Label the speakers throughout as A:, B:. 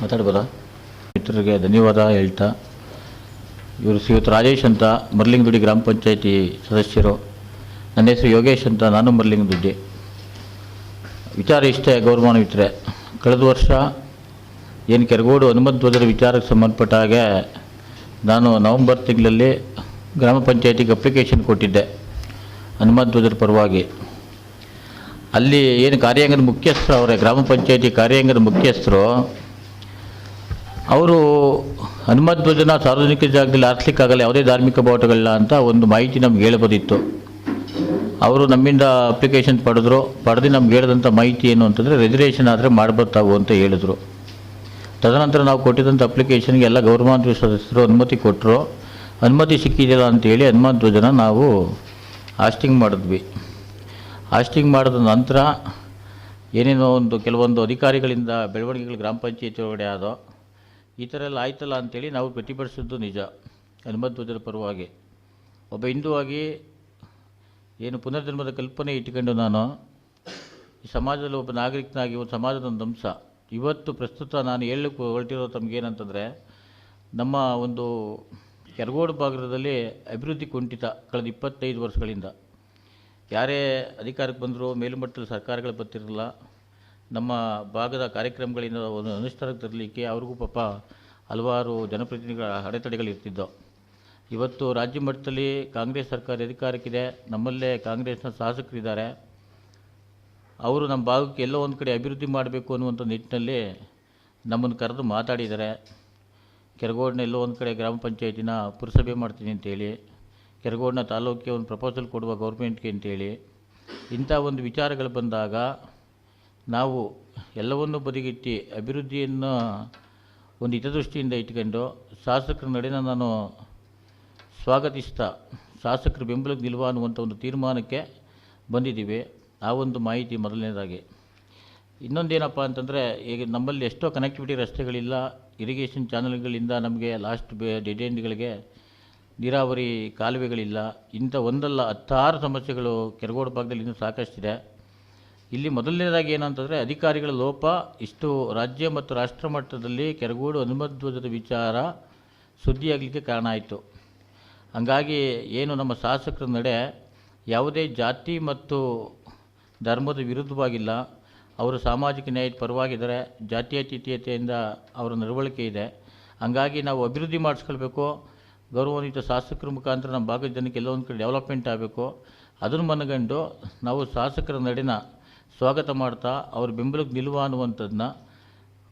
A: ಮಾತಾಡ್ಬೋದಾ? ಮಿತ್ರರಿಗೆ ಧನ್ಯವಾದ, ಹೇಳ್ತಾ. ಇವರು ಶ್ರೀಯುತ ರಾಜೇಶ್ ಅಂತ ಮರ್ಲಿಂಗದುಡಿ ಗ್ರಾಮ ಪಂಚಾಯಿತಿ ಸದಸ್ಯರು. ನನ್ನ ಹೆಸರು ಯೋಗೇಶ್ ಅಂತ, ನಾನು ಮರ್ಲಿಂಗದುಡ್ಡಿ. ವಿಚಾರ ಇಷ್ಟೇ ಗೌರವಾನ ಮಿತ್ರೆ ಕಳೆದ ವರ್ಷ ಏನು ಕೆರಗೋಡು ಹನುಮಂತ ವಿಚಾರಕ್ಕೆ ಸಂಬಂಧಪಟ್ಟ ಹಾಗೆ ನಾನು ನವಂಬರ್ ತಿಂಗಳಲ್ಲಿ ಗ್ರಾಮ ಪಂಚಾಯತಿಗೆ ಅಪ್ಲಿಕೇಶನ್ ಕೊಟ್ಟಿದ್ದೆ, ಹನುಮಂತ ಪರವಾಗಿ. ಅಲ್ಲಿ ಏನು ಕಾರ್ಯಾಂಗದ ಮುಖ್ಯಸ್ಥರು ಅವರೇ, ಗ್ರಾಮ ಪಂಚಾಯತಿ ಕಾರ್ಯಾಂಗದ ಮುಖ್ಯಸ್ಥರು ಅವರು ಹನುಮತ್ ಧ್ವಜನ ಸಾರ್ವಜನಿಕ ಜಾಗದಲ್ಲಿ ಆರಿಸ್ಲಿಕ್ಕಾಗಲ್ಲ, ಯಾವುದೇ ಧಾರ್ಮಿಕ ಬಾವುಟಗಳಿಲ್ಲ ಅಂತ ಒಂದು ಮಾಹಿತಿ ನಮ್ಗೆ ಹೇಳ್ಬೋದಿತ್ತು. ಅವರು ನಮ್ಮಿಂದ ಅಪ್ಲಿಕೇಶನ್ ಪಡೆದ್ರು. ಪಡೆದು ನಮ್ಗೆ ಹೇಳಿದಂಥ ಮಾಹಿತಿ ಏನು ಅಂತಂದರೆ ರೆಸರ್ವೇಷನ್ ಆದರೆ ಮಾಡ್ಬೋದು ತಾವು ಅಂತ ಹೇಳಿದ್ರು. ತದನಂತರ ನಾವು ಕೊಟ್ಟಿದ್ದಂಥ ಅಪ್ಲಿಕೇಶನ್ಗೆ ಎಲ್ಲ ಗೌರವಾನ್ವಿತ ಸದಸ್ಯರು ಅನುಮತಿ ಕೊಟ್ಟರು ಅನುಮತಿ ಸಿಕ್ಕಿದೆಯಲ್ಲ ಅಂತೇಳಿ ಹನುಮಂತ ಧ್ವಜನ ನಾವು ಆಸ್ಟಿಂಗ್ ಮಾಡಿದ್ವಿ. ಆಸ್ಟಿಂಗ್ ಮಾಡಿದ ನಂತರ ಏನೇನೋ ಒಂದು ಕೆಲವೊಂದು ಅಧಿಕಾರಿಗಳಿಂದ ಬೆಳವಣಿಗೆಗಳು ಗ್ರಾಮ ಪಂಚಾಯತಿ ಒಳಗಡೆ ಆದೋ ಈ ಥರ ಎಲ್ಲ ಆಯ್ತಲ್ಲ ಅಂತೇಳಿ ನಾವು ಪ್ರತಿಭಟಿಸಿದ್ದು ನಿಜ. ಹನುಮಂತ ಧ್ವಜದ ಪರವಾಗಿ. ಒಬ್ಬ ಹಿಂದುವಾಗಿ ಏನು ಪುನರ್ಜನ್ಮದ ಕಲ್ಪನೆ ಇಟ್ಕೊಂಡು ನಾನು ಈ ಸಮಾಜದಲ್ಲಿ ಒಬ್ಬ ನಾಗರಿಕನಾಗಿ, ಒಂದು ಸಮಾಜದ ಒಂದು ಅಂಶ. ಇವತ್ತು ಪ್ರಸ್ತುತ ನಾನು ಹೇಳಲಿಕ್ಕೆ ಹೊರಟಿರೋ ತಮಗೇನಂತಂದರೆ ನಮ್ಮ ಒಂದು ಕೆರಗೋಡು ಭಾಗದಲ್ಲಿ ಅಭಿವೃದ್ಧಿ ಕುಂಠಿತ ಕಳೆದ ಇಪ್ಪತ್ತೈದು ವರ್ಷಗಳಿಂದ. ಯಾರೇ ಅಧಿಕಾರಕ್ಕೆ ಬಂದರೂ ಮೇಲುಮಟ್ಟದ ಸರ್ಕಾರಗಳು ಬರ್ತಿರಲಿಲ್ಲ. ನಮ್ಮ ಭಾಗದ ಕಾರ್ಯಕ್ರಮಗಳಿಂದ ಒಂದು ಅನುಷ್ಠಾನಕ್ಕೆ ತರಲಿಕ್ಕೆ ಅವ್ರಿಗೂ ಪಾಪ ಹಲವಾರು ಜನಪ್ರತಿನಿಧಿಗಳ ಅಡೆತಡೆಗಳು ಇರ್ತಿದ್ದವು ಇವತ್ತು ರಾಜ್ಯ ಮಟ್ಟದಲ್ಲಿ ಕಾಂಗ್ರೆಸ್ ಸರ್ಕಾರ ಅಧಿಕಾರಕ್ಕಿದೆ. ನಮ್ಮಲ್ಲೇ ಕಾಂಗ್ರೆಸ್ನ ಶಾಸಕರಿದ್ದಾರೆ. ಅವರು ನಮ್ಮ ಭಾಗಕ್ಕೆ ಎಲ್ಲೋ ಒಂದು ಕಡೆ ಅಭಿವೃದ್ಧಿ ಮಾಡಬೇಕು ಅನ್ನುವಂಥ ನಿಟ್ಟಿನಲ್ಲಿ ನಮ್ಮನ್ನು ಕರೆದು ಮಾತಾಡಿದ್ದಾರೆ. ಕೆರಗೋಡಿನ ಎಲ್ಲೋ ಒಂದು ಕಡೆ ಗ್ರಾಮ ಪಂಚಾಯತಿನ ಪುರಸಭೆ ಮಾಡ್ತೀನಿ ಅಂತೇಳಿ, ಕೆರಗೋಡಿನ ತಾಲೂಕಿಗೆ ಒಂದು ಪ್ರಪೋಸಲ್ ಕೊಡುವ ಗೌರ್ಮೆಂಟ್ಗೆ ಅಂತೇಳಿ, ಇಂಥ ಒಂದು ವಿಚಾರಗಳು ಬಂದಾಗ ನಾವು ಎಲ್ಲವನ್ನೂ ಬದಿಗಿಟ್ಟು ಅಭಿವೃದ್ಧಿಯನ್ನು ಒಂದು ಹಿತದೃಷ್ಟಿಯಿಂದ ಇಟ್ಕೊಂಡು ಶಾಸಕರ ನಡೆನ ನಾನು ಸ್ವಾಗತಿಸ್ತಾ ಶಾಸಕರ ಬೆಂಬಲಕ್ಕೆ ನಿಲ್ಲುವ ಅನ್ನುವಂಥ ಒಂದು ತೀರ್ಮಾನಕ್ಕೆ ಬಂದಿದ್ದೀವಿ. ಆ ಒಂದು ಮಾಹಿತಿ ಮೊದಲನೇದಾಗಿ. ಇನ್ನೊಂದೇನಪ್ಪ ಅಂತಂದರೆ, ಈಗ ನಮ್ಮಲ್ಲಿ ಎಷ್ಟೋ ಕನೆಕ್ಟಿವಿಟಿ ರಸ್ತೆಗಳಿಲ್ಲ ಇರಿಗೇಷನ್ ಚಾನಲ್ಗಳಿಂದ ನಮಗೆ ಲಾಸ್ಟ್ ಬೇ ಡೆಡ್ ನೀರಾವರಿ ಕಾಲುವೆಗಳಿಲ್ಲ. ಇಂಥ ಒಂದಲ್ಲ ಹತ್ತಾರು ಸಮಸ್ಯೆಗಳು ಕೆರಗೋಡು ಭಾಗದಲ್ಲಿ ಇನ್ನೂ ಸಾಕಷ್ಟಿದೆ. ಇಲ್ಲಿ ಮೊದಲನೇದಾಗಿ ಏನಂತಂದರೆ ಅಧಿಕಾರಿಗಳ ಲೋಪ, ಇಷ್ಟು ರಾಜ್ಯ ಮತ್ತು ರಾಷ್ಟ್ರ ಮಟ್ಟದಲ್ಲಿ ಕೆರಗೋಡು ಹನುಮಧ್ವಜದ ವಿಚಾರ ಸುದ್ದಿಯಾಗಲಿಕ್ಕೆ ಕಾರಣ ಆಯಿತು. ಹಂಗಾಗಿ ಏನು ನಮ್ಮ ಶಾಸಕರ ನಡೆ, ಯಾವುದೇ ಜಾತಿ ಮತ್ತು ಧರ್ಮದ ವಿರುದ್ಧವಾಗಿಲ್ಲ. ಅವರು ಸಾಮಾಜಿಕ ನ್ಯಾಯದ ಪರವಾಗಿದ್ದಾರೆ ಜಾತ್ಯತೀತತೆಯಿಂದ ಅವರ ನಡವಳಿಕೆ ಇದೆ. ಹಂಗಾಗಿ ನಾವು ಅಭಿವೃದ್ಧಿ ಮಾಡಿಸ್ಕೊಳ್ಬೇಕು. ಗೌರವಾನ್ವಿತ ಶಾಸಕರ ಮುಖಾಂತರ ನಮ್ಮ ಭಾಗದ ಜನಕ್ಕೆ ಎಲ್ಲೋ ಒಂದು ಕಡೆ ಡೆವಲಪ್ಮೆಂಟ್ ಆಗಬೇಕು. ಅದನ್ನು ಮನಗಂಡು ನಾವು ಶಾಸಕರ ನಡೆನ ಸ್ವಾಗತ ಮಾಡ್ತಾ ಅವ್ರ ಬೆಂಬಲಕ್ಕೆ ನಿಲ್ಲುವ ಅನ್ನುವಂಥದ್ದನ್ನ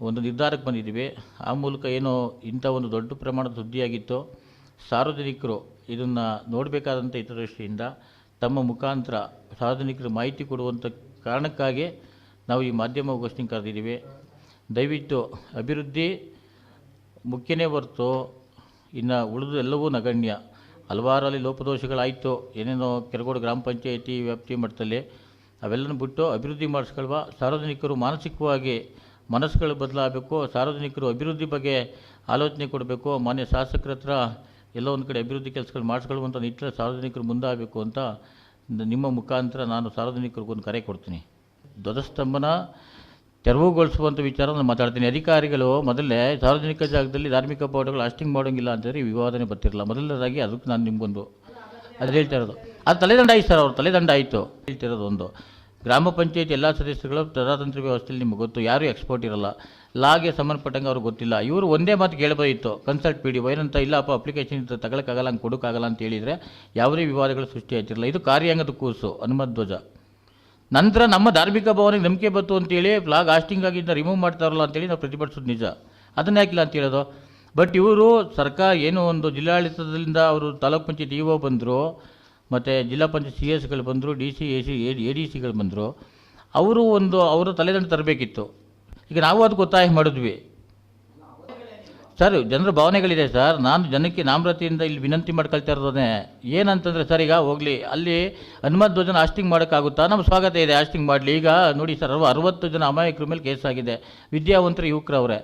A: ಒಂದು ನಿರ್ಧಾರಕ್ಕೆ ಬಂದಿದ್ದೀವಿ. ಆ ಮೂಲಕ ಏನೋ ಇಂಥ ಒಂದು ದೊಡ್ಡ ಪ್ರಮಾಣದ ಸುದ್ದಿಯಾಗಿತ್ತು. ಸಾರ್ವಜನಿಕರು ಇದನ್ನು ನೋಡಬೇಕಾದಂಥ ಹಿತದೃಷ್ಟಿಯಿಂದ ತಮ್ಮ ಮುಖಾಂತರ ಸಾರ್ವಜನಿಕರು ಮಾಹಿತಿ ಕೊಡುವಂಥ ಕಾರಣಕ್ಕಾಗಿ ನಾವು ಈ ಮಾಧ್ಯಮ ಘೋಷಣೆ ಕರೆದಿದ್ದೀವಿ. ದಯವಿಟ್ಟು ಅಭಿವೃದ್ಧಿ ಮುಖ್ಯನೇ ಹೊರತು ಇನ್ನು ಉಳಿದು ಎಲ್ಲವೂ ನಗಣ್ಯ. ಹಲವಾರು ಅಲ್ಲಿ ಲೋಪದೋಷಗಳಾಯಿತು. ಏನೇನೋ ಕೆರಗೋಡು ಗ್ರಾಮ ಪಂಚಾಯಿತಿ ವ್ಯಾಪ್ತಿ ಮಟ್ಟದಲ್ಲಿ ಅವೆಲ್ಲನೂ ಬಿಟ್ಟು ಅಭಿವೃದ್ಧಿ ಮಾಡಿಸ್ಕೊಳ್ವಾ. ಸಾರ್ವಜನಿಕರು ಮಾನಸಿಕವಾಗಿ ಮನಸ್ಸುಗಳು ಬದಲಾಗಬೇಕು. ಸಾರ್ವಜನಿಕರು ಅಭಿವೃದ್ಧಿ ಬಗ್ಗೆ ಆಲೋಚನೆ ಕೊಡಬೇಕು. ಮಾನ್ಯ ಶಾಸಕರ ಹತ್ರ ಎಲ್ಲ ಒಂದು ಕಡೆ ಅಭಿವೃದ್ಧಿ ಕೆಲಸಗಳು ಮಾಡಿಸ್ಕೊಳ್ಳುವಂಥ ನಿಟ್ಟಿನಲ್ಲಿ ಸಾರ್ವಜನಿಕರು ಮುಂದಾಗಬೇಕು ಅಂತ ನಿಮ್ಮ ಮುಖಾಂತರ ನಾನು ಸಾರ್ವಜನಿಕರಿಗೊಂದು ಕರೆ ಕೊಡ್ತೀನಿ. ಧ್ವಜಸ್ತಂಭನ ತೆರವುಗೊಳಿಸುವಂಥ ವಿಚಾರ ನಾನು ಮಾತಾಡ್ತೀನಿ. ಅಧಿಕಾರಿಗಳು ಮೊದಲೇ ಸಾರ್ವಜನಿಕ ಜಾಗದಲ್ಲಿ ಧಾರ್ಮಿಕ ಬಾವುಟಗಳು ಅಸ್ಟಿಂಗ್ ಮಾಡೋಂಗಿಲ್ಲ ಅಂತೇಳಿ ವಿವಾದನೆ ಬರ್ತಿರಲ್ಲ. ಮೊದಲನೇದಾಗಿ ಅದಕ್ಕೆ ನಾನು ನಿಮಗೊಂದು ಅದು ಹೇಳ್ತಾ ಇರೋದು. ಅದು ತಲೆದಂಡ ಆಯ್ತು ಸರ್ ಅವ್ರು ತಲೆದಂಡ ಆಯಿತು. ಹೇಳ್ತಿರೋದು ಒಂದು. ಗ್ರಾಮ ಪಂಚಾಯತ್ ಎಲ್ಲ ಸದಸ್ಯರುಗಳು ಪ್ರಜಾತಂತ್ರ ವ್ಯವಸ್ಥೆಯಲ್ಲಿ ನಿಮಗೆ ಗೊತ್ತು, ಯಾರೂ ಎಕ್ಸ್ಪೋರ್ಟ್ ಇರಲ್ಲ. ಲಾಗೆ ಸಂಬಂಧಪಟ್ಟಂಗೆ ಅವ್ರಿಗೆ ಗೊತ್ತಿಲ್ಲ. ಇವರು ಒಂದೇ ಮಾತು ಕೇಳಬೋದಿತ್ತು. ಕನ್ಸಲ್ಟ್ ಪಿ ಡಿ ಏನಂತ ಇಲ್ಲಪ್ಪ ಅಪ್ಲಿಕೇಶನ್ ಇತ್ತು ತಗೊಳಕ್ಕಾಗಲ್ಲ, ಹಂಗೆ ಕೊಡೋಕ್ಕಾಗಲ್ಲ ಅಂತ ಹೇಳಿದರೆ ಯಾವುದೇ ವಿವಾದಗಳು ಸೃಷ್ಟಿ ಆಯ್ತಿರಲ್ಲ ಇದು ಕಾರ್ಯಾಂಗದ ಕೂಸು, ಹನುಮತ್ ಧ್ವಜ. ನಂತರ ನಮ್ಮ ಧಾರ್ಮಿಕ ಭಾವನೆಗೆ ನಂಬಿಕೆ ಬಂತು ಅಂತೇಳಿ ಫ್ಲಾಗ್ ಆಸ್ಟಿಂಗ್ ಆಗಿದ್ದ ರಿಮೂವ್ ಮಾಡ್ತಾರಲ್ಲ ಅಂತೇಳಿ ನಾವು ಪ್ರತಿಭಟಿಸೋದು ನಿಜ. ಅದನ್ನ ಯಾಕಿಲ್ಲ ಅಂತ ಹೇಳೋದು? ಬಟ್ ಇವರು ಸರ್ಕಾರ ಏನು ಒಂದು ಜಿಲ್ಲಾಡಳಿತದಿಂದ ಅವರು ತಾಲೂಕ್ ಪಂಚಾಯತ್ ಇ ಒ ಬಂದರು, ಮತ್ತು ಜಿಲ್ಲಾ ಪಂಚಾಯತ್ ಸಿ ಎಸ್ಗಳು ಬಂದರು, D C, A C, A D ಸಿಗಳು ಬಂದರು. ಅವರು ಒಂದು, ಅವರು ತಲೆದಂಡ ತರಬೇಕಿತ್ತು. ಈಗ ನಾವು ಅದಕ್ಕೆ ಒತ್ತಾಯ ಮಾಡಿದ್ವಿ. ಸರ್, ಜನರ ಭಾವನೆಗಳಿದೆ ಸರ್. ನಾನು ಜನಕ್ಕೆ ನಾಮ್ರತೆಯಿಂದ ಇಲ್ಲಿ ವಿನಂತಿ ಮಾಡ್ಕೊಳ್ತಾ ಇರೋದೇ ಏನಂತಂದರೆ ಸರ್, ಈಗ ಹೋಗಲಿ. ಅಲ್ಲಿ ಹನುಮತ್ ಧ್ವಜನ ಆಸ್ಟಿಂಗ್ ಮಾಡೋಕ್ಕಾಗುತ್ತಾ? ನಮ್ಮ ಸ್ವಾಗತ ಇದೆ ಆಸ್ಟಿಂಗ್ ಮಾಡಲಿ. ಈಗ ನೋಡಿ ಸರ್, ಅರವ ಅರವತ್ತು ಜನ ಅಮಾಯಕರ ಮೇಲೆ ಕೇಸ್ ಆಗಿದೆ. ವಿದ್ಯಾವಂತರು ಯುವಕರವ್ರೆ.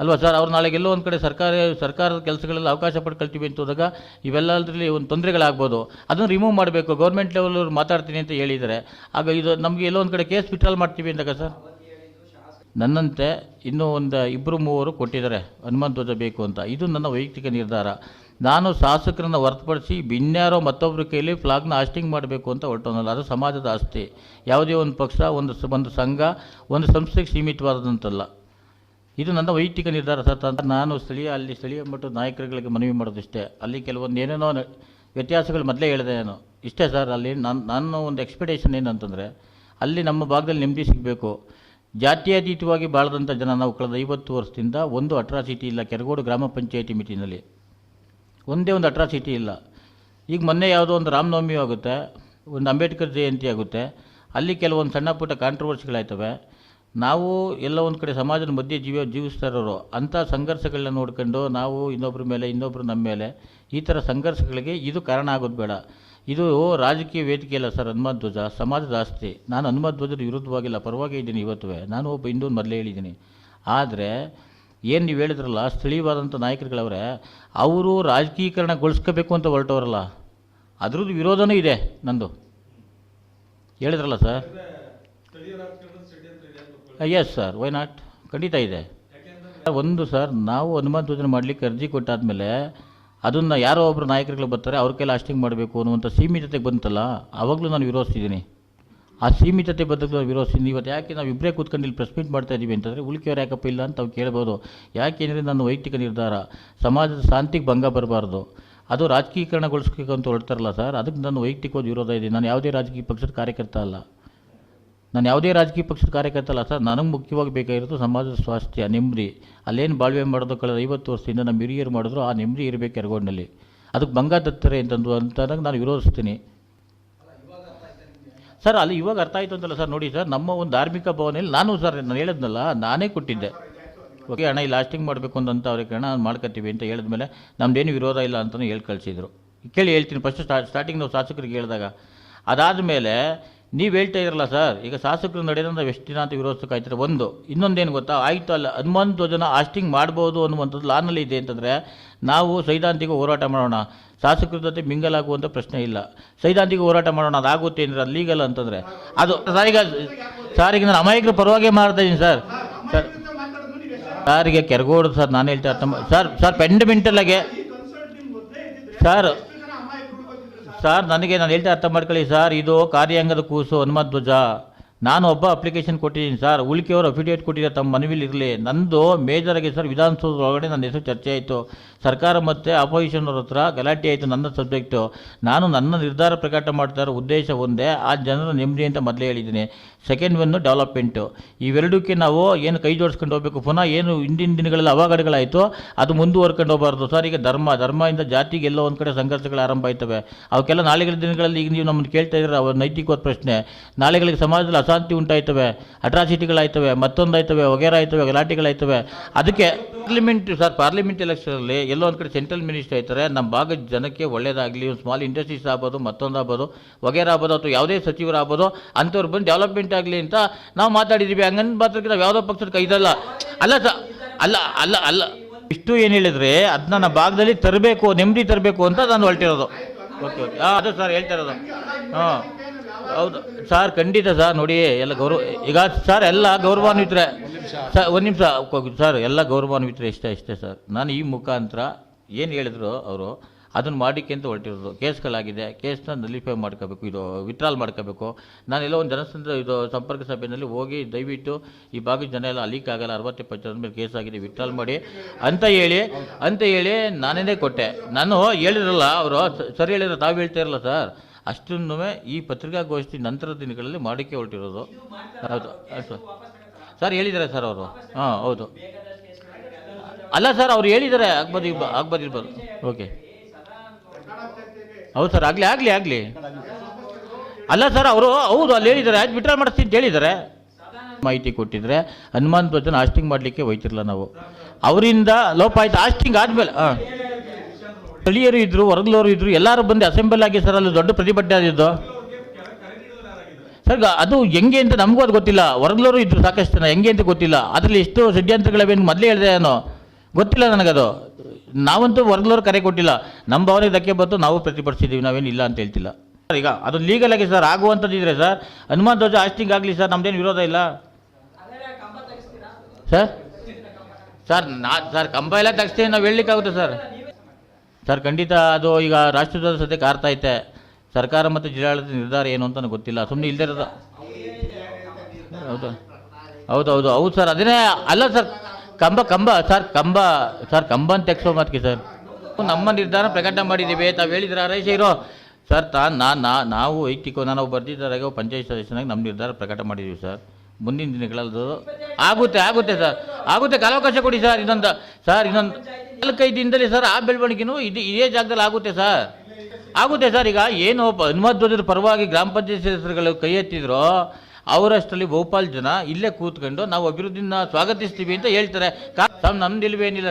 A: ಅಲ್ವಾ ಸರ್? ಅವ್ರು ನಾಳೆಗೆ ಎಲ್ಲೋ ಒಂದು ಕಡೆ ಸರ್ಕಾರ, ಸರ್ಕಾರದ ಕೆಲಸಗಳಲ್ಲಿ ಅವಕಾಶ ಪಡ್ಕೊಳ್ತೀವಿ ಅಂತ ಹೋದಾಗ ಇವೆಲ್ಲದರಲ್ಲಿ ಒಂದು ತೊಂದರೆಗಳಾಗ್ಬೋದು. ಅದನ್ನು ರಿಮೂವ್ ಮಾಡಬೇಕು. ಗೌರ್ಮೆಂಟ್ ಲೆವೆಲ್ ಮಾತಾಡ್ತೀನಿ ಅಂತ ಹೇಳಿದರೆ. ಆಗ ಇದು ನಮಗೆ ಎಲ್ಲೋ ಒಂದು ಕಡೆ ಕೇಸ್ ವಿಟ್ರಾಲ್ ಮಾಡ್ತೀವಿ ಅಂದಾಗ ಸರ್? ನನ್ನಂತೆ ಇನ್ನೂ ಒಂದು ಇಬ್ಬರು ಮೂವರು ಕೊಟ್ಟಿದ್ದಾರೆ. ಹನುಮಾನ್ ಧ್ವಜ ಬೇಕು ಅಂತ. ಇದು ನನ್ನ ವೈಯಕ್ತಿಕ ನಿರ್ಧಾರ. ನಾನು ಶಾಸಕರನ್ನು ಹೊರತುಪಡಿಸಿ ಬಿನ್ಯಾರೋ ಮತ್ತೊಬ್ಬರ ಕೈಯಲ್ಲಿ ಫ್ಲಾಗ್ನ ಆಸ್ಟಿಂಗ್ ಮಾಡಬೇಕು ಅಂತ ಹೊರಟೋನಲ್ಲ ಅದು ಸಮಾಜದ ಆಸ್ತಿ. ಯಾವುದೇ ಒಂದು ಪಕ್ಷ, ಒಂದು ಒಂದು ಸಂಘ, ಒಂದು ಸಂಸ್ಥೆಗೆ ಸೀಮಿತವಾದಂತಲ್ಲ. ಇದು ನನ್ನ ವೈಯಕ್ತಿಕ ನಿರ್ಧಾರ ಸರ್. ನಾನು ಸ್ಥಳೀಯ, ಅಲ್ಲಿ ಸ್ಥಳೀಯ ಮಟ್ಟದ ನಾಯಕರುಗಳಿಗೆ ಮನವಿ ಮಾಡೋದಿಷ್ಟೇ. ಅಲ್ಲಿ ಕೆಲವೊಂದು ಏನೇನೋ ವ್ಯತ್ಯಾಸಗಳು ಮೊದಲೇ ಹೇಳಿದೆ ನಾನು. ಇಷ್ಟೇ ಸರ್, ಅಲ್ಲಿ ನನ್ನ ನನ್ನ ಒಂದು ಎಕ್ಸ್ಪೆಕ್ಟೇಷನ್ ಏನಂತಂದರೆ, ಅಲ್ಲಿ ನಮ್ಮ ಭಾಗದಲ್ಲಿ ನೆಮ್ಮದಿ ಸಿಗಬೇಕು. ಜಾತ್ಯತೀತವಾಗಿ ಬಾಳದಂಥ ಜನ ನಾವು ಕಳೆದ ಐವತ್ತು ವರ್ಷದಿಂದ ಒಂದು ಅಟ್ರಾಸಿಟಿ ಇಲ್ಲ, ಕೆರಗೋಡು ಗ್ರಾಮ ಪಂಚಾಯಿತಿ ಮೀಟಿಂಗ್ನಲ್ಲಿ. ಒಂದೇ ಒಂದು ಅಟ್ರಾಸಿಟಿ ಇಲ್ಲ. ಈಗ ಮೊನ್ನೆ ಯಾವುದೋ ಒಂದು ರಾಮನವಮಿ ಆಗುತ್ತೆ, ಒಂದು ಅಂಬೇಡ್ಕರ್ ಜಯಂತಿ ಆಗುತ್ತೆ. ಅಲ್ಲಿ ಕೆಲವೊಂದು ಸಣ್ಣ ಪುಟ್ಟ ಕಾಂಟ್ರವರ್ಸಿಗಳಾಯ್ತವೆ ನಾವು ಎಲ್ಲ ಒಂದು ಕಡೆ ಸಮಾಜದ ಮಧ್ಯೆ ಜೀವ ಜೀವಿಸ್ತಾ ಇರೋರು, ಅಂಥ ಸಂಘರ್ಷಗಳನ್ನ ನೋಡ್ಕೊಂಡು ನಾವು ಇನ್ನೊಬ್ಬರ ಮೇಲೆ ಇನ್ನೊಬ್ಬರು ನಮ್ಮ ಮೇಲೆ ಈ ಥರ ಸಂಘರ್ಷಗಳಿಗೆ ಇದು ಕಾರಣ ಆಗೋದು ಬೇಡ. ಇದು ರಾಜಕೀಯ ವೇದಿಕೆ ಅಲ್ಲ ಸರ್, ಹನುಮಾನ್ ಧ್ವಜ. ಸಮಾಜದ ಆಸ್ತಿ. ನಾನು ಹನುಮಾನ್ ಧ್ವಜದ ವಿರುದ್ಧವಾಗಿಲ್ಲ ಪರವಾಗಿ ಇದ್ದೀನಿ ಇವತ್ತುವೇ. ನಾನು ಒಬ್ಬ ಹಿಂದೂ ಮೊದಲೇ ಹೇಳಿದ್ದೀನಿ. ಆದರೆ, ಏನು ನೀವು ಹೇಳಿದ್ರಲ್ಲ, ಸ್ಥಳೀಯವಾದಂಥ ನಾಯಕರುಗಳವ್ರೆ, ಅವರು ರಾಜಕೀಕರಣಗೊಳಿಸ್ಕೋಬೇಕು ಅಂತ ಹೊರಟವರಲ್ಲ. ಅದ್ರದ್ದು ವಿರೋಧನೂ ಇದೆ ನಂದು. ಹೇಳಿದ್ರಲ್ಲ sir? Yes sir why not ಖಂಡಿತ ಇದೆ. ಒಂದು ಸರ್ ನಾವು ಹನುಮಾನ್ ಯೋಜನೆ ಮಾಡಲಿಕ್ಕೆ ಅರ್ಜಿ ಕೊಟ್ಟಾದಮೇಲೆ ಅದನ್ನು ಯಾರೋ ಒಬ್ಬರು ನಾಯಕರುಗಳು ಬರ್ತಾರೆ ಅವ್ರ ಕೈಲಿ ಲಾಸ್ಟಿಂಗ್ ಮಾಡಬೇಕು ಅನ್ನುವಂಥ ಸೀಮಿತತೆಗೆ ಬಂತಲ್ಲ ಆವಾಗಲೂ ನಾನು ವಿರೋಧಿಸಿದ್ದೀನಿ ಆ ಸೀಮಿತತೆ ಬದಲು ನಾವು ವಿರೋಧಿಸಿದ್ದೀನಿ ಇವತ್ತು ಯಾಕೆ ನಾವು ಇಬ್ಬರೇ ಕೂತ್ಕೊಂಡು ಇಲ್ಲಿ ಪ್ರೆಸ್ ಮೀಟ್ ಮಾಡ್ತಾ ಇದ್ದೀವಿ ಅಂತಂದರೆ ಉಳಿಕೆಯವ್ರು ಯಾಕಪ್ಪ ಇಲ್ಲ ಅಂತ ಅವ್ರು ಕೇಳ್ಬೋದು. ಯಾಕೆಂದರೆ ನನ್ನ ವೈಯಕ್ತಿಕ ನಿರ್ಧಾರ? ಸಮಾಜದ ಶಾಂತಿಗೆ ಭಂಗ ಬರಬಾರ್ದು. ಅದು ರಾಜಕೀಕರಣಗೊಳಿಸ್ಬೇಕು ಅಂತ ಹೊರಡ್ತಾರಲ್ಲ ಸರ್ ಅದಕ್ಕೆ ನನ್ನ ವೈಯಕ್ತಿಕವಾದ ವಿರೋಧ ಇದೆ. ನಾನು ಯಾವುದೇ ರಾಜಕೀಯ ಪಕ್ಷದ ಕಾರ್ಯಕರ್ತ ಅಲ್ಲ. ನಾನು ಯಾವುದೇ ರಾಜಕೀಯ ಪಕ್ಷದ ಕಾರ್ಯಕರ್ತ ಅಲ್ಲ ಸರ್ ನನಗೆ ಮುಖ್ಯವಾಗಿ ಬೇಕಾಗಿರೋದು ಸಮಾಜದ ಸ್ವಾಸ್ಥ್ಯ, ನೆಮ್ಮದಿ. ಅಲ್ಲೇನು ಬಾಳ್ವೆ ಮಾಡೋದು ಕಳೆದ ಐವತ್ತು ವರ್ಷದಿಂದ ನಮ್ಮ ಹಿರಿಯರು ಮಾಡಿದ್ರು, ಆ ನೆಮ್ಮದಿ ಇರಬೇಕು ಎರಗೋಡಿನಲ್ಲಿ ಅದಕ್ಕೆ ಭಂಗ ದತ್ತರೆ ಅಂತಂದು ಅಂತಂದಾಗ ನಾನು ವಿರೋಧಿಸ್ತೀನಿ. ಸರ್, ಅಲ್ಲಿ ಇವಾಗ ಅರ್ಥ ಆಯಿತು ಅಂತಲ್ಲ ಸರ್, ನೋಡಿ ಸರ್, ನಮ್ಮ ಒಂದು ಧಾರ್ಮಿಕ ಭವನಲ್ಲಿ ನಾನು ಸರ್, ನಾನು ಹೇಳಿದ್ನಲ್ಲ, ನಾನೇ ಕೊಟ್ಟಿದ್ದೆ. ಓಕೆ, ಹಣ ಈ ಲಾಸ್ಟಿಂಗ್ ಮಾಡಬೇಕು ಅಂತ ಅವ್ರಿಗೆ ಹಣ ಮಾಡ್ಕೊತೀವಿ ಅಂತ ಹೇಳಿದ್ಮೇಲೆ ನಮ್ದೇನು ವಿರೋಧ ಇಲ್ಲ ಅಂತಲೂ ಹೇಳಿ ಕಳಿಸಿದ್ರು ಕೇಳಿ ಹೇಳ್ತೀನಿ ಫಸ್ಟ್ ಸ್ಟಾ ಸ್ಟಾರ್ಟಿಂಗ್ ನಾವು ಶಾಸಕರಿಗೆ ಹೇಳಿದಾಗ. ಅದಾದಮೇಲೆ ನೀವು ಹೇಳ್ತಾ ಇದ್ರಲ್ಲ ಸರ್, ಈಗ ಶಾಸಕರು ನಡೆಯೋದು ನಾವು ಎಷ್ಟು ದಿನ ಅಂತ ಒಂದು. ಇನ್ನೊಂದೇನು ಗೊತ್ತಾ? ಆಯಿತು ಅಲ್ಲ, ಹನುಮಂತ ಜನ ಆಸ್ಟಿಂಗ್ ಮಾಡ್ಬೋದು ಅನ್ನುವಂಥದ್ದು ಲಾನಲ್ಲಿ ಇದೆ ಅಂತಂದರೆ ನಾವು ಸೈದ್ಧಾಂತಿಕ ಹೋರಾಟ ಮಾಡೋಣ. ಶಾಸಕರ ಜೊತೆ ಮಿಂಗಲ್ ಆಗುವಂಥ ಪ್ರಶ್ನೆ ಇಲ್ಲ. ಸೈದ್ಧಾಂತಿಕ ಹೋರಾಟ ಮಾಡೋಣ ಅದಾಗುತ್ತೆ ಅಂದರೆ ಅದು ಲೀಗಲ್ ಅಂತಂದರೆ. ಅದು ಸರ್, ಈಗ ಸರ್, ಈಗ ನಾನು ಅಮಾಯಕರ ಪರವಾಗಿ ಮಾಡ್ತಾ ಇದ್ದೀನಿ ಸರ್. ಸರ್ ಸರ್, ಈಗ ಕೆರಗೋಡು ಸರ್, ನಾನು ಹೇಳ್ತಾ ಅರ್ಥ ಸರ್ ಸರ್ ಪೆಂಡಮೆಂಟಲಾಗೆ ಸರ್ ಸರ್ ನನಗೆ ನಾನು ಹೇಳ್ತಾ ಅರ್ಥ ಮಾಡ್ಕೊಳ್ಳಿ ಸರ್ ಇದು ಕಾರ್ಯಾಂಗದ ಕೂಸು ಹನುಮತ್ ಧ್ವಜ. ನಾನು ಒಬ್ಬ ಅಪ್ಲಿಕೇಶನ್ ಕೊಟ್ಟಿದ್ದೀನಿ ಸರ್ ಉಳಿಕೆಯವರು ಅಫಿಡೇವಿಟ್ ಕೊಟ್ಟಿದ್ದಾರೆ. ತಮ್ಮ ಮನವಿಲಿ ಇರಲಿ. ನಂದು ಮೇಜರಾಗಿ ಸರ್ ವಿಧಾನಸೌಧದ ಒಳಗಡೆ ನನ್ನ ಹೆಸರು ಚರ್ಚೆ ಆಯಿತು. ಸರ್ಕಾರ ಮತ್ತು ಅಪೋಸಿಷನ್ ಹತ್ರ ಗಲಾಟೆ ಆಯಿತು ನನ್ನ ಸಬ್ಜೆಕ್ಟು ನಾನು ನನ್ನ ನಿರ್ಧಾರ ಪ್ರಕಟ ಮಾಡ್ತಾ ಇರೋ ಉದ್ದೇಶ ಒಂದೇ. ಆ ಜನರ ನೆಮ್ಮದಿ ಅಂತ ಮೊದಲೇ ಹೇಳಿದ್ದೀನಿ. ಸೆಕೆಂಡ್ ಒಂದು ಡೆವಲಪ್ಮೆಂಟು ಇವೆರಡಕ್ಕೆ ನಾವು ಏನು ಕೈ ಜೋಡಿಸ್ಕೊಂಡು ಹೋಗಬೇಕು? ಪುನಃ ಏನು ಹಿಂದಿನ ದಿನಗಳಲ್ಲಿ ಅವಘಡಗಳಾಯಿತು, ಅದು ಮುಂದುವರ್ಕೊಂಡು ಹೋಗಬಾರ್ದು. ಸರ್, ಈಗ ಧರ್ಮ, ಧರ್ಮದಿಂದ ಜಾತಿಗೆ ಎಲ್ಲೋ ಒಂದು ಕಡೆ ಸಂಘರ್ಷಗಳು ಆರಂಭ ಆಯ್ತವೆ. ಅವಕ್ಕೆಲ್ಲ ನಾಳೆಗಳ ದಿನಗಳಲ್ಲಿ ಈಗ ನೀವು ನಮ್ಮನ್ನು ಕೇಳ್ತಾ ಇದ್ದೀರ? ಅವ್ರ ನೈತಿಕವಾದ ಪ್ರಶ್ನೆ. ನಾಳೆಗಳಿಗೆ ಸಮಾಜದಲ್ಲಿ ಅಶಾಂತಿ ಉಂಟಾಯ್ತವೆ ಅಟ್ರಾಸಿಟಿಗಳಾಯ್ತವೆ ಮತ್ತೊಂದಾಯ್ತವೆ ವಗೇರ ಆಯ್ತವೆ ಗಲಾಟೆಗಳಾಯ್ತವೆ. ಅದಕ್ಕೆ ಪಾರ್ಲಿಮೆಂಟ್ ಸರ್ ಪಾರ್ಲಿಮೆಂಟ್ ಎಲೆಕ್ಷನಲ್ಲಿ ಎಲ್ಲೋ ಒಂದು ಕಡೆ ಸೆಂಟ್ರಲ್ ಮಿನಿಸ್ಟರ್ ಆಯ್ತಾರೆ ನಮ್ಮ ಭಾಗದ ಜನಕ್ಕೆ ಒಳ್ಳೇದಾಗಲಿ ಒಂದು ಸ್ಮಾಲ್ ಇಂಡಸ್ಟ್ರೀಸ್ ಆಗ್ಬೋದು ಮತ್ತೊಂದು ಆಗ್ಬೋದು ವಗೇರ ಆಗ್ಬೋದು ಅಥವಾ ಯಾವುದೇ ಸಚಿವರಾಗ್ಬೋದು ಅಂಥವ್ರು ಬಂದು ಡೆವಲಪ್ಮೆಂಟ್ ಆಗಲಿ ಅಂತ ನಾವು ಮಾತಾಡಿದ್ದೀವಿ ಹಂಗಂದು ಮಾತ್ರಕ್ಕೆ ನಾವು ಯಾವುದೋ ಪಕ್ಷದ ಕೈದಲ್ಲ. ಅಲ್ಲ ಸ ಅಲ್ಲ ಅಲ್ಲ ಅಲ್ಲ. ಇಷ್ಟು ಏನು ಹೇಳಿದ್ರೆ ಅದನ್ನ ನಮ್ಮ ಭಾಗದಲ್ಲಿ ತರಬೇಕು ನೆಮ್ಮದಿ ತರಬೇಕು ಅಂತ ನಾನು ಹೊರಟಿರೋದು. ಓಕೆ ಓಕೆ ಹಾಂ ಅದು ಸರ್ ಹೇಳ್ತಿರೋದು ಹಾಂ. ಹೌದು. ಸರ್, ಖಂಡಿತ ಸರ್, ನೋಡಿ, ಎಲ್ಲ ಗೌರವ, ಈಗ ಸರ್, ಎಲ್ಲ ಗೌರವಾನ್ವಿತರೆ. ಸರ್ ಒಂದು ನಿಮಿಷ ಸರ್, ಎಲ್ಲ ಗೌರವಾನ್ವಿತರೆ, ಇಷ್ಟೇ ಇಷ್ಟೇ, ಸರ್. ನಾನು ಈ ಮುಖಾಂತರ ಏನು ಹೇಳಿದ್ರು ಅವರು, ಅದನ್ನು ಮಾಡಿಕೆ ಅಂತ ಹೊರಟಿರೋದು. ಕೇಸ್ಗಳಾಗಿದೆ, ಕೇಸ್ನ ನಲಿಫೈ ಮಾಡ್ಕೋಬೇಕು, ಇದು ವಿತ್ಡ್ರಾಲ್ ಮಾಡ್ಕೋಬೇಕು. ನಾನೆಲ್ಲ ಒಂದು ಜನಸಂದ್ರ, ಇದು ಸಂಪರ್ಕ ಸಭೆಯಲ್ಲಿ ಹೋಗಿ ದಯವಿಟ್ಟು ಈ ಭಾಗದ ಜನ ಎಲ್ಲ ಅಲೀಕ್ ಆಗಲ್ಲ, ಅರವತ್ತೆಪ್ಪತ್ತು ಜನದ ಮೇಲೆ ಕೇಸ್ ಆಗಿದೆ ವಿತ್ಡ್ರಾಲ್ ಮಾಡಿ. ಅಂತ ಹೇಳಿ ಅಂತ ಹೇಳಿ ನಾನೇನೇ ಕೊಟ್ಟೆ. ನಾನು ಹೇಳಿರಲ್ಲ ಅವರು ಸರಿ ಹೇಳಿದ್ರು ತಾವು ಹೇಳ್ತಾ ಇರಲ್ಲ, ಸರ್. ಅಷ್ಟನ್ನು ಈ ಪತ್ರಿಕಾಗೋಷ್ಠಿ ನಂತರದ ದಿನಗಳಲ್ಲಿ ಮಾಡಿಕೆ ಹೊರಟಿರೋದು. ಹೌದು ಸರ್, ಹೇಳಿದ್ದಾರೆ ಸರ್ ಅವರು. ಹಾಂ, ಹೌದು. ಅಲ್ಲ ಸರ್, ಅವ್ರು ಹೇಳಿದ್ದಾರೆ, ಆಗ್ಬೋದು ಆಗ್ಬೋದು ಇರ್ಬೋದು ಓಕೆ. ಹೌದು ಸರ್, ಆಗಲಿ ಆಗಲಿ ಆಗಲಿ. ಅಲ್ಲ ಸರ್, ಅವರು, ಹೌದು, ಅಲ್ಲಿ ಹೇಳಿದ್ದಾರೆ, ಆಯ್ತು ವಿಡ್ರಾ ಮಾಡಿಸ್ತೀನಿ ಅಂತ ಹೇಳಿದ್ದಾರೆ. ಮಾಹಿತಿ ಕೊಟ್ಟಿದ್ರೆ, ಹನುಮಾನ್ ಧ್ವಜನ ಆಸ್ಟಿಂಗ್ ಮಾಡಲಿಕ್ಕೆ ಹೋಯ್ತಿರಲ್ಲ ನಾವು. ಅವರಿಂದ ಲೋಪ ಆಯ್ತು ಆಸ್ಟಿಂಗ್ ಆದಮೇಲೆ, ಹಾಂ. ಸ್ಥಳೀಯರು ಇದ್ದರು ಹೊರಗ್ಲವರು ಇದ್ದರು ಎಲ್ಲರೂ ಬಂದು ಅಸೆಂಬಲ್ ಆಗಿ ಸರ್ ಅಲ್ಲಿ ದೊಡ್ಡ ಪ್ರತಿಭಟನೆ ಆಗಿದ್ದು ಸರ್, ಅದು ಹೆಂಗೆ ಅಂತ ನಮಗೂ ಅದು ಗೊತ್ತಿಲ್ಲ. ಹೊರಗ್ಲವರು ಇದ್ದರು ಸಾಕಷ್ಟು ಜನ, ಹೆಂಗೆ ಅಂತ ಗೊತ್ತಿಲ್ಲ. ಅದರಲ್ಲಿ ಎಷ್ಟು ಷಡ್ಯಂತ್ರಗಳವೇನು ಮೊದಲೇ ಹೇಳಿದೆ ಏನೋ? ಗೊತ್ತಿಲ್ಲ ನನಗದು. ನಾವಂತೂ ಹೊರಗ್ಲವ್ರು ಕರೆ ಕೊಟ್ಟಿಲ್ಲ. ನಮ್ಮ ಭಾವನೆ ಇದಕ್ಕೆ ಬಂತು, ನಾವು ಪ್ರತಿಭಟಿಸಿದ್ದೀವಿ ನಾವೇನು ಇಲ್ಲ ಅಂತ ಹೇಳ್ತಿಲ್ಲ. ಸರ್, ಈಗ ಅದು ಲೀಗಲ್ ಆಗಿ ಸರ್ ಆಗುವಂಥದ್ದು ಇದ್ರೆ ಸರ್, ಹನುಮಾನ್ ಧ್ವಜ ಆಸ್ಟಿಂಗ್ ಆಗಲಿ ಸರ್, ನಮ್ದೇನು ವಿರೋಧ ಇಲ್ಲ. ಸರ್? ಸರ್, ನಾ, ಸರ್, ಕಂಬ ಎಲ್ಲ ತಗ್ಸ್ತೀವಿ ನಾವು ಹೇಳಲಿಕ್ಕಾಗುತ್ತೆ ಸರ್. ಸರ್, ಖಂಡಿತ ಅದು ಈಗ ರಾಷ್ಟ್ರದ ಸದ್ಯಕ್ಕೆ ಆರ್ತಾ ಐತೆ. ಸರ್ಕಾರ ಮತ್ತು ಜಿಲ್ಲಾಡಳಿತ ನಿರ್ಧಾರ ಏನು ಅಂತ ಗೊತ್ತಿಲ್ಲ. ಸುಮ್ಮನೆ ಇಲ್ಲದೆ ಇರೋದು. ಹೌದು? ಹೌದು ಹೌದು ಹೌದು ಸರ್, ಅದನ್ನೇ ಅಲ್ಲ ಸರ್, ಕಂಬ ಕಂಬ, ಸರ್ ಕಂಬ ಸರ್, ಕಂಬ ಅಂತ ತೆಗ್ಸೋ ಮಾತಿಗೆ ಸರ್. ನಮ್ಮ ನಿರ್ಧಾರ ಪ್ರಕಟ ಮಾಡಿದ್ದೀವಿ. ತಾವು ಹೇಳಿದ್ರೆ ರೈಶ ಇರೋ ಸರ್, ತಾ ನಾನು ನಾವು ವೈಯಕ್ತಿಕ ನಾನು ಬರ್ದಿದ್ದಾರಾಗ ಪಂಚಾಯತ್ ಸದಸ್ಯನಾಗಿ ನಮ್ಮ ನಿರ್ಧಾರ ಪ್ರಕಟ ಮಾಡಿದ್ದೀವಿ ಸರ್. ಮುಂದಿನ ದಿನಗಳಲ್ಲಿ ಆಗುತ್ತೆ ಆಗುತ್ತೆ ಸರ್. ಆಗುತ್ತೆ, ಕಾಲಾವಕಾಶ ಕೊಡಿ ಸರ್ ಇನ್ನೊಂದು. ಸರ್, ಇನ್ನೊಂದು ನಾಲ್ಕೈದು ದಿನದಲ್ಲಿ ಸರ್ ಆ ಬೆಳವಣಿಗೆನೂ ಇದು ಇದೇ ಜಾಗದಲ್ಲಿ ಆಗುತ್ತೆ ಸರ್. ಆಗುತ್ತೆ ಸರ್. ಈಗ ಏನು ಹನುಮಧ್ವಜರ ಪರವಾಗಿ ಗ್ರಾಮ ಪಂಚಾಯತ್ ಸದಸ್ಯರುಗಳು ಕೈ ಎತ್ತಿದ್ರು, ಅವರಷ್ಟರಲ್ಲಿ ಬಹುಪಾಲು ಜನ ಇಲ್ಲೇ ಕೂತ್ಕೊಂಡು ನಾವು ಅಭಿವೃದ್ಧಿನ ಸ್ವಾಗತಿಸ್ತೀವಿ ಅಂತ ಹೇಳ್ತಾರೆ. ಕಾ ನಮ್ದು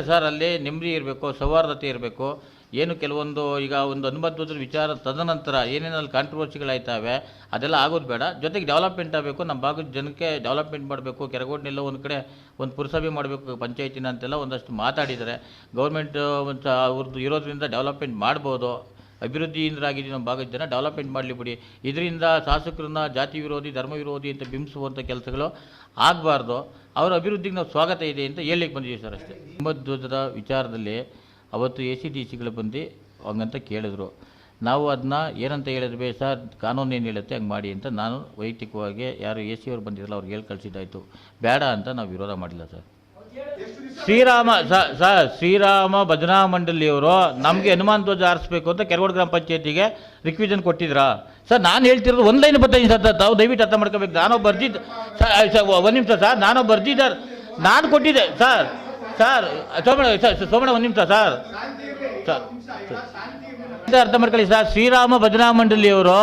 A: ಸರ್, ಅಲ್ಲಿ ನೆಮ್ಮದಿ ಇರಬೇಕು, ಸೌಹಾರ್ದತೆ ಇರಬೇಕು. ಏನು ಕೆಲವೊಂದು ಈಗ ಒಂದು ಹನುಮಧ್ವಜರ ವಿಚಾರ ತದನಂತರ ಏನೇನಲ್ಲಿ ಕಾಂಟ್ರವರ್ಸಿಗಳಾಯ್ತವೆ ಅದೆಲ್ಲ ಆಗೋದು ಬೇಡ. ಜೊತೆಗೆ ಡೆವಲಪ್ಮೆಂಟ್ ಆಗಬೇಕು, ನಮ್ಮ ಭಾಗದ ಜನಕ್ಕೆ ಡೆವಲಪ್ಮೆಂಟ್ ಮಾಡಬೇಕು ಕೆರಗೋಡ್ನೆಲ್ಲ ಒಂದು ಕಡೆ ಒಂದು ಪುರಸಭೆ ಮಾಡಬೇಕು, ಪಂಚಾಯತಿನ ಅಂತೆಲ್ಲ ಒಂದಷ್ಟು ಮಾತಾಡಿದರೆ ಗೌರ್ಮೆಂಟ್ ಒಂದು ಅವ್ರದ್ದು ಇರೋದ್ರಿಂದ ಡೆವಲಪ್ಮೆಂಟ್ ಮಾಡ್ಬೋದು. ಅಭಿವೃದ್ಧಿಯಿಂದಾಗಿದ್ದು ನಮ್ಮ ಭಾಗದ ಜನ ಡೆವಲಪ್ಮೆಂಟ್ ಮಾಡಲಿ ಬಿಡಿ. ಇದರಿಂದ ಶಾಸಕರನ್ನ ಜಾತಿ ವಿರೋಧಿ, ಧರ್ಮ ವಿರೋಧಿ ಅಂತ ಬಿಂಬಿಸುವಂಥ ಕೆಲಸಗಳು ಆಗಬಾರ್ದು. ಅವರ ಅಭಿವೃದ್ಧಿಗೆ ನಾವು ಸ್ವಾಗತ ಇದೆ ಅಂತ ಹೇಳಲಿಕ್ಕೆ ಬಂದಿದ್ದೀವಿ ಸರ್ ಅಷ್ಟೇ. ಹಿಂಬದ್ಧದ ವಿಚಾರದಲ್ಲಿ ಅವತ್ತು ಎ ಸಿ, ಡಿ ಸಿಗಳು ಬಂದು ಹಂಗಂತ ಕೇಳಿದ್ರು. ನಾವು ಅದನ್ನ ಏನಂತ ಹೇಳಿದ್ವಿ ಸರ್, ಕಾನೂನು ಏನು ಹೇಳುತ್ತೆ ಹಂಗೆ ಮಾಡಿ ಅಂತ ನಾನು ವೈಯಕ್ತಿಕವಾಗಿ ಯಾರು ಎ ಸಿ ಅವ್ರು ಬಂದಿರಲ್ಲ ಅವ್ರಿಗೆ ಹೇಳಿ ಕಳಿಸಿದ್ದಾಯಿತು. ಬೇಡ ಅಂತ ನಾವು ವಿರೋಧ ಮಾಡಿಲ್ಲ ಸರ್. ಶ್ರೀರಾಮ, ಸ- ಸ- ಶ್ರೀರಾಮ ಭಜನಾ ಮಂಡಳಿಯವರು ನಮಗೆ ಹನುಮಾನ್ ಧ್ವಜ ಆರಿಸ್ಬೇಕು ಅಂತ ಕೆರಗೋಡು ಗ್ರಾಮ ಪಂಚಾಯತಿಗೆ ರಿಕ್ವಿಜನ್ ಕೊಟ್ಟಿದ್ರಾ? ಸರ್, ನಾನು ಹೇಳ್ತಿರೋದು ಒಂದು ಲೈನ್ ಬರ್ತೀನಿ ಸರ್ ತಾವು ದಯವಿಟ್ಟು ಅರ್ಥ ಮಾಡ್ಕೋಬೇಕು. ನಾನು ಬರ್ದಿದ್ದು ಒಂದು ನಿಮಿಷ ಸರ್ ನಾನು ಬರ್ದಿದ್ದ ನಾನು ಕೊಟ್ಟಿದ್ದೆ, sir sir, Somanna sir, Somanna ಒಂದು ನಿಮಿಷ, ಸರ್. ಅರ್ಥ ಮಾಡ್ಕೊಳ್ಳಿ, ಸರ್. ಶ್ರೀರಾಮ ಭಜನಾ ಮಂಡಳಿಯವರು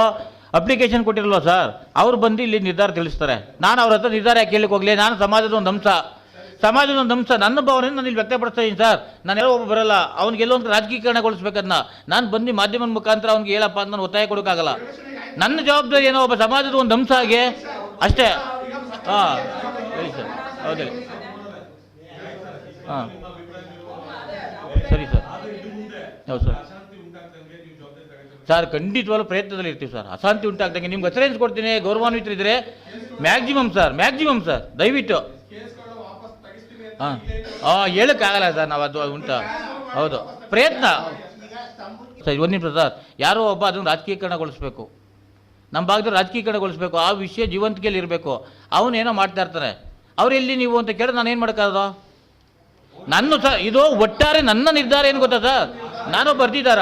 A: ಅಪ್ಲಿಕೇಶನ್ ಕೊಟ್ಟಿರಲ್ವ, ಸರ್? ಅವ್ರು ಬಂದು ಇಲ್ಲಿ ನಿರ್ಧಾರ ತಿಳಿಸ್ತಾರೆ. ನಾನು ಅವ್ರ ಹತ್ರ ನಿರ್ಧಾರ ಯಾಕೆ ಕೇಳಕ್ಕೆ ಹೋಗಲಿ? ನಾನು ಸಮಾಜದ ಒಂದು ಅಂಶ. ಸಮಾಜದ ಒಂದು ಅಂಶ. ನನ್ನ ಭಾವನೆ ನಾನು ಇಲ್ಲಿ ವ್ಯಕ್ತಪಡಿಸ್ತಾ ಇದ್ದೀನಿ ಸರ್. ನಾನು ಯಾರೋ ಒಬ್ಬ ಬರಲ್ಲ. ಅವ್ನಿಗೆ ಎಲ್ಲೋ ಒಂದು ರಾಜಕೀಕರಣಗೊಳಿಸ್ಬೇಕನ್ನ ನಾನು ಬಂದು ಮಾಧ್ಯಮದ ಮುಖಾಂತರ ಅವ್ನಿಗೆ ಹೇಳಪ್ಪ ಅಂತ ನಾನು ಒತ್ತಾಯ ಕೊಡೋಕ್ಕಾಗಲ್ಲ. ನನ್ನ ಜವಾಬ್ದಾರಿ ಏನೋ ಒಬ್ಬ ಸಮಾಜದ ಒಂದು ಅಂಶ ಆಗಿ ಅಷ್ಟೇ. ಹಾಂ. ಹೇಳಿ, ಸರ್. ಹೌದು ಹಾಂ. ಸರಿ ಸರ್. ಹೌದು ಸರ್. ಸರ್, ಖಂಡಿತವಾಗ್ಲೂ ಪ್ರಯತ್ನದಲ್ಲಿ ಇರ್ತೀವಿ ಸರ್. ಅಶಾಂತಿ ಉಂಟಾಗ್ದಂಗೆ ನಿಮ್ಗೆ ಅಸರೆನ್ಸ್ ಕೊಡ್ತೀನಿ. ಗೌರವಾನ್ವಿತರಿದ್ರೆ ಮ್ಯಾಕ್ಸಿಮಮ್ ಸರ್ ಮ್ಯಾಕ್ಸಿಮಮ್ ಸರ್ ದಯವಿಟ್ಟು. ಹಾಂ. ಹಾಂ ಹೇಳೋಕ್ಕಾಗಲ್ಲ ಸರ್, ನಾವು ಅದು ಉಂಟ. ಹೌದು. ಪ್ರಯತ್ನ. ಸರ್, ಒಂದು ನಿಮಿಷ ಸರ್. ಯಾರೋ ಒಬ್ಬ ಅದನ್ನು ರಾಜಕೀಯಕರಣಗೊಳಿಸ್ಬೇಕು. ನಮ್ಮ ಭಾಗದಲ್ಲಿ ರಾಜಕೀಯಕರಣಗೊಳಿಸ್ಬೇಕು. ಆ ವಿಷಯ ಜೀವಂತಿಕೆಯಲ್ಲಿ ಇರಬೇಕು ಅವನೇನೋ ಮಾಡ್ತಾ ಇರ್ತಾರೆ. ಅವ್ರು ಎಲ್ಲಿ ನೀವು ಅಂತ ಕೇಳಿದ್ರೆ ನಾನು ಏನು ಮಾಡೋಕ್ಕಾಗದು? ನನ್ನ ಸರ್ ಇದು ಒಟ್ಟಾರೆ ನನ್ನ ನಿರ್ಧಾರ ಏನು ಗೊತ್ತಾ ಸರ್? ನಾನು ಬರ್ದಿದ್ದಾರ?